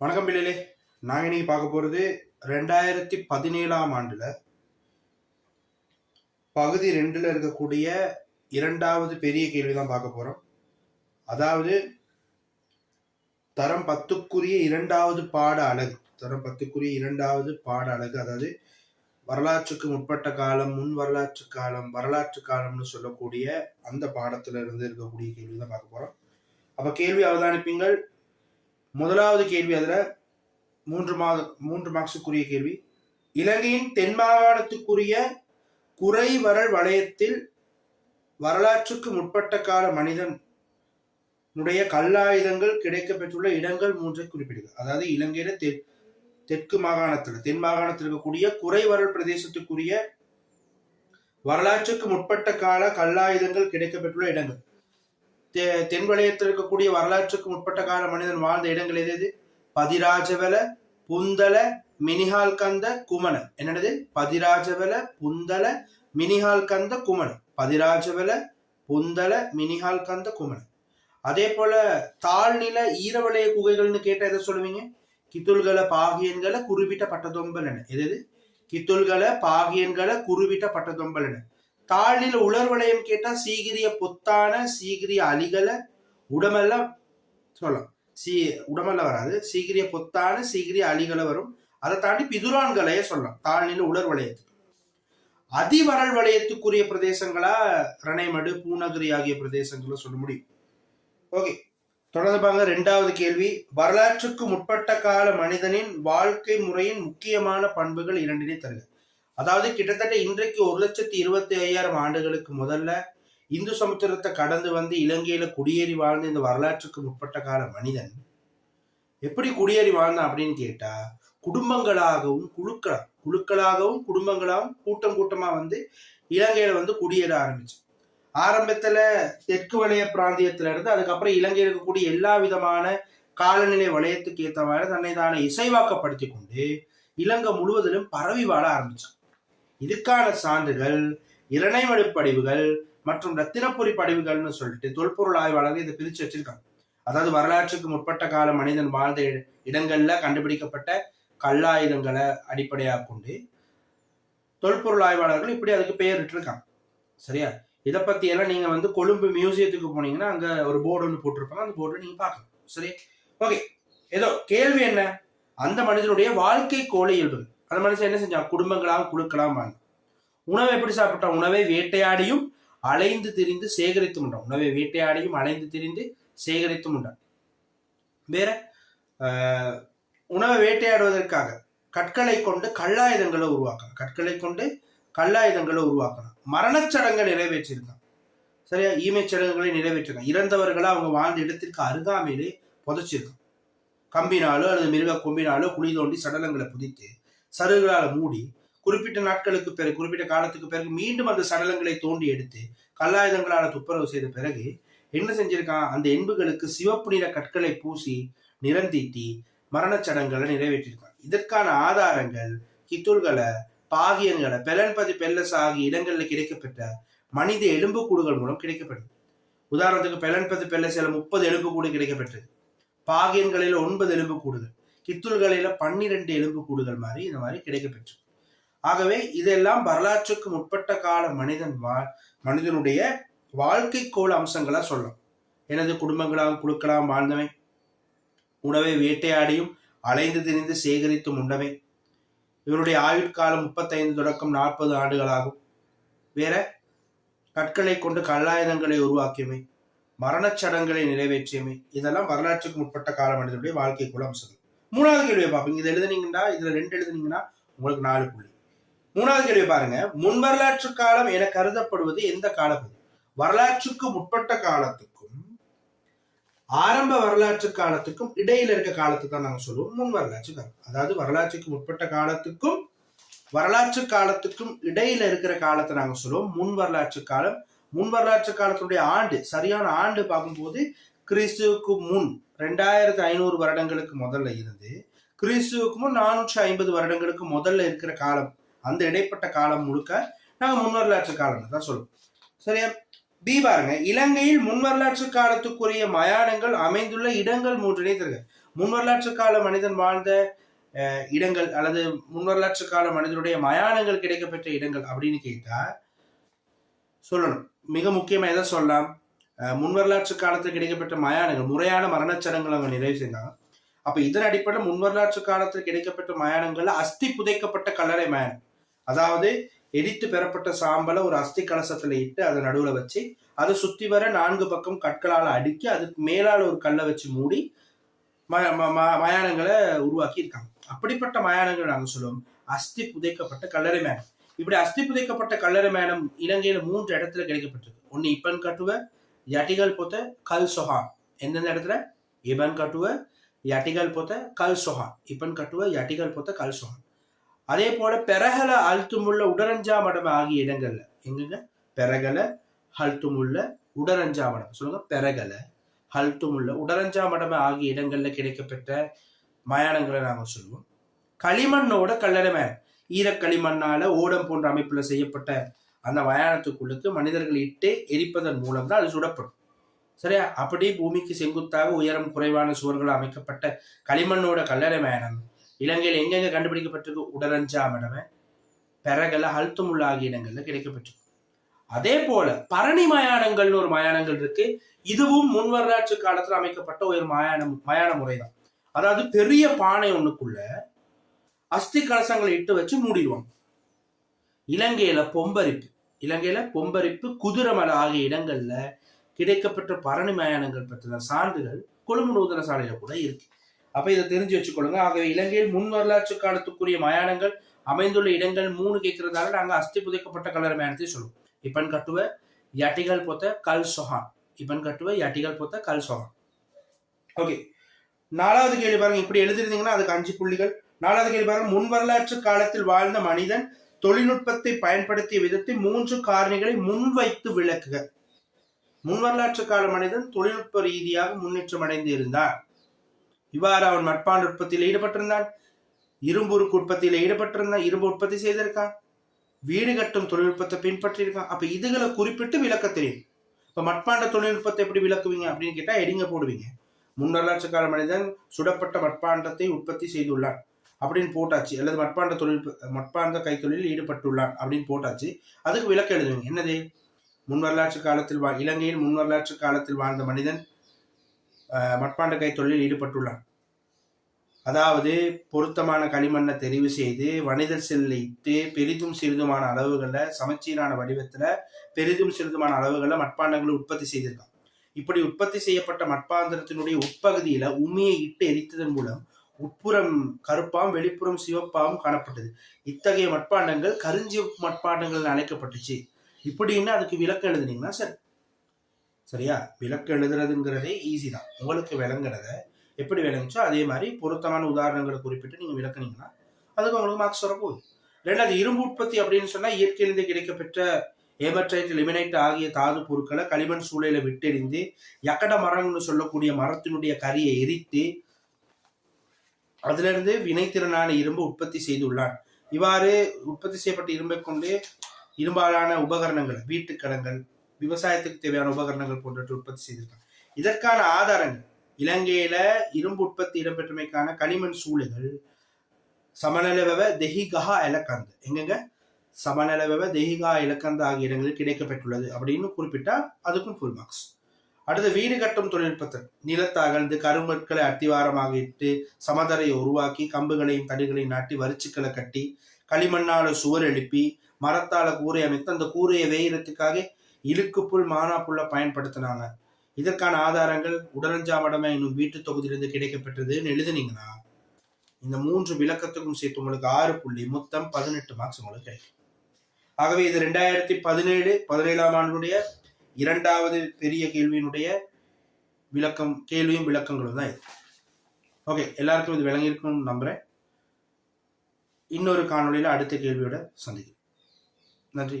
வணக்கம் பிள்ளைகளே. நாங்கள் இன்னைக்கு பார்க்க போகிறது ரெண்டாயிரத்தி பதினேழாம் ஆண்டில் பகுதி ரெண்டில் இருக்கக்கூடிய இரண்டாவது பெரிய கேள்வி தான் பார்க்க போகிறோம் அதாவது தரம் பத்துக்குரிய இரண்டாவது பாட அழகு. தரம் பத்துக்குரிய இரண்டாவது பாட அழகு அதாவது வரலாற்றுக்கு முற்பட்ட காலம் முன் வரலாற்று காலம் வரலாற்று காலம்னு சொல்லக்கூடிய அந்த பாடத்துல இருந்து இருக்கக்கூடிய கேள்வி தான் பார்க்க போகிறோம் அப்போ கேள்வி அவதானிப்பீங்கள். முதலாவது கேள்வி அதில் மூன்று மாத மூன்று மார்க்ஸுக்குரிய கேள்வி. இலங்கையின் தென் மாகாணத்துக்குரிய குறைவரல் வலயத்தில் வரலாற்றுக்கு முற்பட்ட கால மனிதன் உடைய கல்லாயுதங்கள் கிடைக்கப்பெற்றுள்ள இடங்கள் மூன்றை குறிப்பிடுக. அதாவது இலங்கையில தெ தெற்கு மாகாணத்தில் தென் மாகாணத்தில் இருக்கக்கூடிய குறைவரல் பிரதேசத்துக்குரிய வரலாற்றுக்கு முற்பட்ட கால கல்லாயுதங்கள் கிடைக்கப்பெற்றுள்ள இடங்கள். தெ- தென் வளையத்தில் இருக்கக்கூடிய வரலாற்றுக்கு முற்பட்ட கால மனிதன் வாழ்ந்த இடங்கள் எது எது? பதிராஜவல புந்தல மினிஹால் கந்த குமண. என்னது? பதிராஜவல புந்தல மினிஹால் கந்த குமண. பதிராஜவல புந்தல மினிஹால் கந்த குமண. அதே போல தாழ்நில ஈரவளைய குகைகள்னு கேட்டா எதை சொல்லுவீங்க? கித்துள்கள பாகியன்களை குருவிட்ட பட்டதொம்பல் என எது எது? கித்துள்கள பாகியன்களை குருவிட்ட பட்டதொம்பல் என தாழ்நில உலர்வளையம் கேட்டா சீகிரிய பொத்தான சீகிரிய அலிகளை உடமெல்லாம் சொல்லலாம். சீ உடமெல்லாம் வராது. சீகிரிய பொத்தான சீகிரிய அலிகளை வரும். அதை தாண்டி பிதுரான்களையே சொல்லலாம். தாழ்நில உலர் வலயத்துக்கு அதிவரல் வளையத்துக்குரிய பிரதேசங்களா? ரணைமடு பூநகரி ஆகிய பிரதேசங்களை சொல்ல முடியும். ஓகே. தொடர்ந்து பாருங்க. ரெண்டாவது கேள்வி. வரலாற்றுக்கு முற்பட்ட கால மனிதனின் வாழ்க்கை முறையின் முக்கியமான பண்புகள் இரண்டினை தருக. அதாவது கிட்டத்தட்ட இன்றைக்கு ஒரு லட்சத்தி இருபத்தி ஐயாயிரம் ஆண்டுகளுக்கு முதல்ல இந்து சமுத்திரத்தை கடந்து வந்து இலங்கையில குடியேறி வாழ்ந்த இந்த வரலாற்றுக்கு முற்பட்ட கால மனிதன் எப்படி குடியேறி வாழ்ந்தான் அப்படின்னு கேட்டா குடும்பங்களாகவும் குழுக்களா குழுக்களாகவும் குடும்பங்களாகவும் கூட்டம் கூட்டமா வந்து இலங்கையில வந்து குடியேற ஆரம்பிச்சு. ஆரம்பத்துல தெற்கு வளைய பிராந்தியத்துல இருந்து அதுக்கப்புறம் இலங்கையில் இருக்கக்கூடிய எல்லா விதமான காலநிலை வளையத்துக்கு ஏற்ற மாதிரி தன்னை தானே இசைவாக்கப்படுத்தி கொண்டு இலங்கை முழுவதிலும் பரவி வாழ ஆரம்பிச்சான். இதுக்கான சான்றுகள் இரணை படிவுகள் மற்றும் ரத்தினப்புரி படிவுகள்னு சொல்லிட்டு தொல்பொருள் ஆய்வாளர்கள் இதை பிரித்து வச்சிருக்காங்க. அதாவது வரலாற்றுக்கு முற்பட்ட கால மனிதன் வாழ்ந்த இடங்கள்ல கண்டுபிடிக்கப்பட்ட கல்லாயுதங்களை அடிப்படையாக கொண்டு தொல்பொருள் ஆய்வாளர்கள் இப்படி அதுக்கு பெயரிட்டிருக்காங்க சரியா? இதை பத்தி எல்லாம் நீங்க வந்து கொழும்பு மியூசியத்துக்கு போனீங்கன்னா அங்க ஒரு போர்டு ஒன்று போட்டிருப்பாங்க. அந்த போர்டு நீங்க பார்க்கலாம். சரி ஓகே. ஏதோ கேள்வி என்ன? அந்த மனிதனுடைய வாழ்க்கை கோலை இயல்புகள். அந்த மனுஷன் என்ன செஞ்சான் குடும்பங்களாம் குழுக்களாம் வாழ்ந்தான் உணவை எப்படி சாப்பிட்டான் உணவை வேட்டையாடியும் அலைந்து திரிந்து சேகரித்து உண்டான். உணவை வேட்டையாடியும் அலைந்து திரிந்து சேகரித்து உண்டான். வேற உணவை வேட்டையாடுவதற்காக கற்களை கொண்டு கல்லாயுதங்களை உருவாக்கணும். கற்களை கொண்டு கல்லாயுதங்களை உருவாக்கலாம் மரணச்சடங்கை நிறைவேற்றியிருக்கான். சரியா? ஈமைச் சடங்குகளை நிறைவேற்றிருக்கான். இறந்தவர்களை அவங்க வாழ்ந்த இடத்திற்கு அருகாமையிலே புதைச்சிருக்கான். கம்பினாலோ அல்லது மிருக கொம்பினாலோ குழி தோண்டி சடலங்களை புதித்து சருகுகளால் மூடி குறிப்பிட்ட நாட்களுக்கு பிறகு குறிப்பிட்ட காலத்துக்கு பிறகு மீண்டும் அந்த சடலங்களை தோண்டி எடுத்து கல்லாயுதங்களால் துப்புரவு செய்த பிறகு என்ன செஞ்சிருக்கான்? அந்த எண்புகளுக்கு சிவப்பு நிற கற்களை பூசி நிறந்தீட்டி மரணச் சடங்குகளை நிறைவேற்றியிருக்கான் இதற்கான ஆதாரங்கள் கித்துல்களை பாகியங்களை பெலன்பதி பெல்லஸ் ஆகிய இடங்களில் கிடைக்கப்பெற்ற மனித எலும்புக்கூடுகள் மூலம் கிடைக்கப்பட்டது உதாரணத்துக்கு பெலன்பதி பெல்லஸில் முப்பது எலும்புக்கூடு கிடைக்கப்பெற்றது. பாகியன்களில் ஒன்பது எலும்புக்கூடுகள். கித்துள்களில பன்னிரண்டு எலும்புக்கூடுகள் மாதிரி இந்த மாதிரி கிடைக்கப்பெற்று ஆகவே இதெல்லாம் வரலாற்றுக்கு முற்பட்ட கால மனிதன் வா மனிதனுடைய வாழ்க்கை கோள் அம்சங்களா சொல்லலாம். எனது குடும்பங்களாம் குழுக்களாம் வாழ்ந்தவன் உணவை வேட்டையாடியும் அலைந்து திரிந்து சேகரித்தும் உண்டவன் இவருடைய ஆயுட்காலம் முப்பத்தைந்து தொடக்கம் நாற்பது ஆண்டுகளாகும். வேற கற்களை கொண்டு கல்லாயுதங்களை உருவாக்கியமை மரணச் சடங்குகளை நிறைவேற்றியமை இதெல்லாம் வரலாற்றுக்கு முற்பட்ட கால மனிதனுடைய வாழ்க்கை குல அம்சங்கள். மூணாவது கேள்வியை பார்ப்பீங்க இதை எழுதுனீங்கன்னா இதுல ரெண்டு எழுதுனீங்கன்னா உங்களுக்கு நாலு புள்ளி. மூணாவது கேள்வி பாருங்க. முன் வரலாற்று காலம் என கருதப்படுவது எந்த காலப்பகுதி? வரலாற்றுக்கு முற்பட்ட காலத்துக்கும் ஆரம்ப வரலாற்று காலத்துக்கும் இடையில இருக்க காலத்துக்கு தான் நாங்க சொல்லுவோம். முன் வரலாற்று காலம். அதாவது வரலாற்றுக்கு முற்பட்ட காலத்துக்கும் வரலாற்று காலத்துக்கும் இடையில இருக்கிற காலத்தை நாங்க சொல்லுவோம். முன் வரலாற்று காலம். முன் வரலாற்று காலத்தினுடைய ஆண்டு சரியான ஆண்டு பார்க்கும்போது கிறிஸ்துவுக்கு முன். ரெண்டாயிரத்தி ஐநூறு வருடங்களுக்கு முதல்ல இருந்து கிறிஸ்துவுக்கு முன் நானூற்றி ஐம்பது வருடங்களுக்கு முதல்ல இருக்கிற காலம் அந்த இடைப்பட்ட காலம் முழுக்க நாங்கள் முன் வரலாற்று காலம்னு தான் சொல்லுவோம். சரியா? பி பாருங்க. இலங்கையில் முன் வரலாற்று காலத்துக்குரிய மயானங்கள் அமைந்துள்ள இடங்கள் மூன்றினை தருக. முன் வரலாற்று கால மனிதன் வாழ்ந்த அஹ், இடங்கள் அல்லது முன் வரலாற்று கால மனிதனுடைய மயானங்கள் கிடைக்கப்பெற்ற இடங்கள் அப்படின்னு கேட்டா சொல்லணும். மிக முக்கியமாக எதை சொல்லலாம்? முன்வரலாற்று முன் வரலாற்று காலத்தில் கிடைக்கப்பட்ட மயானங்கள் முறையான மரணச்சடங்கள் அவங்க நிறைவு செய்தாங்க அப்ப இதன் அடிப்படையில் முன் வரலாற்று காலத்தில் கிடைக்கப்பட்ட மயானங்கள்ல அஸ்தி புதைக்கப்பட்ட கல்லறை மயானம் அதாவது எரித்து பெறப்பட்ட சாம்பலை ஒரு அஸ்தி கலசத்துல இட்டு அதை நடுவுல வச்சு அதை சுத்தி வர நான்கு பக்கம் கற்களால் அடுக்கி அதுக்கு மேலால ஒரு கல்லை வச்சு மூடி ம- ம- ம- மயானங்களை உருவாக்கி இருக்காங்க. அப்படிப்பட்ட மயானங்கள் நாங்கள் சொல்லுவோம். அஸ்தி புதைக்கப்பட்ட கல்லறை மேனம் இப்படி அஸ்தி புதைக்கப்பட்ட கல்லறை மேனம் இலங்கையில மூன்று இடத்துல கிடைக்கப்பட்டிருக்கு ஒன்னு இப்பன் கட்டுவ யட்டிகள் පොත கல் සොහා. எந்தெந்த இடத்துல இபன் கட்டுவ யட்டிகள் පොත கல் சொஹான் ඉපන් கட்டுவ யட்டிகள் போத்த கல் சொஹான் அதே போல பெரகல அழுத்துமுள்ள உடரஞ்சா மடம் ஆகிய இடங்கள்ல எங்கங்க பெரகல ஹல்துமுள்ள உடரஞ்சா மடம் சொல்லுங்க பெரகல ஹல்துமுள்ள உடரஞ்சா மடம் ஆகிய இடங்கள்ல கிடைக்கப்பட்ட மயானங்களை நாங்க சொல்லுவோம் களிமண்ணோட கல்லறை ஈரக்களிமண்ணால ஓடம் போன்ற அமைப்புல செய்யப்பட்ட அந்த மயானத்துக்குள்ளுக்கு மனிதர்கள் இட்டு எரிப்பதன் மூலம் தான் அது சுடப்படும். சரியா? அப்படி பூமிக்கு செங்குத்தாக உயரம் குறைவான சுவர்கள் அமைக்கப்பட்ட களிமண்ணோட கல்லறை மயானம் இலங்கையில் எங்கெங்க கண்டுபிடிக்கப்பட்டிருக்கு? உடரஞ்சா மடமை பெரகல ஹல்துமுள்ள ஆகிய இடங்கள்ல கிடைக்கப்பட்டிருக்கு. அதே போல பரணி மயானங்கள்னு ஒரு மயானங்கள் இருக்கு. இதுவும் முன்வரலாற்று காலத்துல அமைக்கப்பட்ட ஒரு மயானம் மயான முறைதான். அதாவது பெரிய பானை ஒண்ணுக்குள்ள அஸ்தி கலசங்களை இட்டு வச்சு மூடிடுவாங்க. இலங்கையில பொம்பரிப்பு. இலங்கையில பொம்பரிப்பு குதிரமலை ஆகிய இடங்கள்ல கிடைக்கப்பட்ட பரணி மயானங்கள் பற்றின சான்றுகள் கொழும்பு நூதன சாலையில கூட இருக்கு. அப்ப இதை தெரிஞ்சு வச்சுக்கொள்ளுங்க. ஆகவே இலங்கையில் முன் வரலாற்று காலத்துக்குரிய மயானங்கள் அமைந்துள்ள இடங்கள் மூணு கேட்கறதால நாங்க அஸ்தி புதைக்கப்பட்ட கலர் மயானத்தை சொல்லுவோம். இப்பன் கட்டுவ யட்டிகள் பொத்த கல் சொஹான். இப்பன் கட்டுவ யட்டிகள் பொத்த கல் சொஹான். ஓகே. நாலாவது கேள்வி பாருங்க இப்படி எழுதிருந்தீங்கன்னா அதுக்கு அஞ்சு புள்ளிகள். நாலாவது கேள்வி பாருங்க முன் வரலாற்று காலத்தில் வாழ்ந்த மனிதன் தொழில்நுட்பத்தை பயன்படுத்திய விதத்தை மூன்று காரணிகளை முன்வைத்து விளக்குக. முன் வரலாற்று கால மனிதன் தொழில்நுட்ப ரீதியாக முன்னேற்றம் அடைந்து இருந்தான். இவ்வாறு அவன் மட்பாண்ட உற்பத்தியில் ஈடுபட்டிருந்தான். இரும்புருக்கு உற்பத்தியில் ஈடுபட்டிருந்தான். இரும்பு உற்பத்தி செய்திருக்கான். வீடு கட்டும் தொழில்நுட்பத்தை பின்பற்றியிருக்கான். அப்ப இதுகளை குறிப்பிட்டு விளக்க தெரியும் இப்ப மட்பாண்ட தொழில்நுட்பத்தை எப்படி விளக்குவீங்க அப்படின்னு கேட்டா எடிங்க போடுவீங்க. முன் வரலாற்று கால மனிதன் சுடப்பட்ட மட்பாண்டத்தை உற்பத்தி செய்துள்ளான். அப்படின்னு போட்டாச்சு. அல்லது மட்பாண்ட தொழில் மட்பாண்ட கைத்தொழிலில் ஈடுபட்டுள்ளான் அப்படின்னு போட்டாச்சு. அதுக்கு விளக்கு எழுதுவீங்க என்னது? முன் வரலாற்று காலத்தில் வா இலங்கையில் முன் வரலாற்று காலத்தில் வாழ்ந்த மனிதன் மட்பாண்ட கைத்தொழிலில் ஈடுபட்டுள்ளான். அதாவது பொருத்தமான களிமண்ணை தெரிவு செய்து வணிதர் செல்லை இட்டு பெரிதும் சிறிதுமான அளவுகளை சமச்சீரான வடிவத்தில் பெரிதும் சிறிதுமான அளவுகளை மட்பாண்டங்களை உற்பத்தி செய்திருக்கான். இப்படி உற்பத்தி செய்யப்பட்ட மட்பாந்திரத்தினுடைய உட்பகுதியில உமியை இட்டு எரித்ததன் மூலம் உட்புறம் கருப்பாம் வெளிப்புறம் சிவப்பாகவும் காணப்பட்டது. இத்தகைய மட்பாண்டங்கள் கருஞ்சிவப்பு மட்பாண்டங்கள் அழைக்கப்பட்டுச்சு இப்படின்னு அதுக்கு விளக்கம் எழுதுனீங்கன்னா சரி. சரியா? விளக்கம் எழுதுறதுங்கிறதே ஈஸி தான். உங்களுக்கு விளங்குறத எப்படி விளங்குச்சோ அதே மாதிரி பொருத்தமான உதாரணங்களை குறிப்பிட்டு நீங்கள் விளக்குனீங்கன்னா அதுக்கு உங்களுக்கு மார்க்ஸ் வரப்போகுது. ரெண்டாவது இரும்பு உற்பத்தி அப்படின்னு சொன்னால் இயற்கையிலிருந்து கிடைக்கப்பெற்ற ஏமட்ரைட் லிமினைட் ஆகிய தாது பொருட்களை களிமண் சூளையில விட்டெறிந்து யக்கட மரம்னு சொல்லக்கூடிய மரத்தினுடைய கரியை எரித்து அதிலிருந்து வினைத்திறனான இரும்பு உற்பத்தி செய்துள்ளான். இவ்வாறு உற்பத்தி செய்யப்பட்ட இரும்பை கொண்டு இரும்பாலான உபகரணங்கள் வீட்டுக்கடங்கள் விவசாயத்துக்கு தேவையான உபகரணங்கள் போன்றவற்றை உற்பத்தி செய்திருக்காங்க இதற்கான ஆதாரங்கள் இலங்கையில இரும்பு உற்பத்தி இடம்பெற்றமைக்கான களிமண் சூளைகள் சமநலவெவ தெஹிகஹா இலக்கந்து. எங்கெங்க? சமநலவெவ தெஹிகா இலக்கந்து ஆகிய இடங்களில் கிடைக்கப்பட்டுள்ளது அப்படின்னு குறிப்பிட்டா அதுக்கும் ஃபுல் மார்க்ஸ் அடுத்து வீடு கட்டும் தொழில்நுட்பத்தில் நிலத்தை அகழ்ந்து அத்திவாரமாக இட்டு சமதரையை உருவாக்கி கம்புகளையும் தடிகளையும் நாட்டி வரிச்சுக்களை கட்டி களிமண்ணால சுவர் எழுப்பி மரத்தால கூரை அமைத்து அந்த கூரையை வேயறதுக்காக இழுக்கு புல் மானா புல்ல பயன்படுத்தினாங்க. இதற்கான ஆதாரங்கள் உடலஞ்சாமடமை என்னும் வீட்டு தொகுதியிலிருந்து கிடைக்கப்பெற்றதுன்னு எழுதுனீங்கன்னா இந்த மூன்று விளக்கத்துக்கும் சேர்த்து உங்களுக்கு ஆறு புள்ளி மொத்தம் பதினெட்டு மார்க்ஸ் உங்களுக்கு கிடைக்கும். ஆகவே இது ரெண்டாயிரத்தி பதினேழு பதினேழாம் ஆண்டுடைய இரண்டாவது பெரிய கேள்வியினுடைய விளக்கம் கேள்வியும் விளக்கங்களும் தான் இது. ஓகே எல்லாருக்கும் இது விளங்கியிருக்கும்னு நம்புகிறேன் இன்னொரு காணொலியில் அடுத்த கேள்வியோட சந்திக்கிறேன் நன்றி.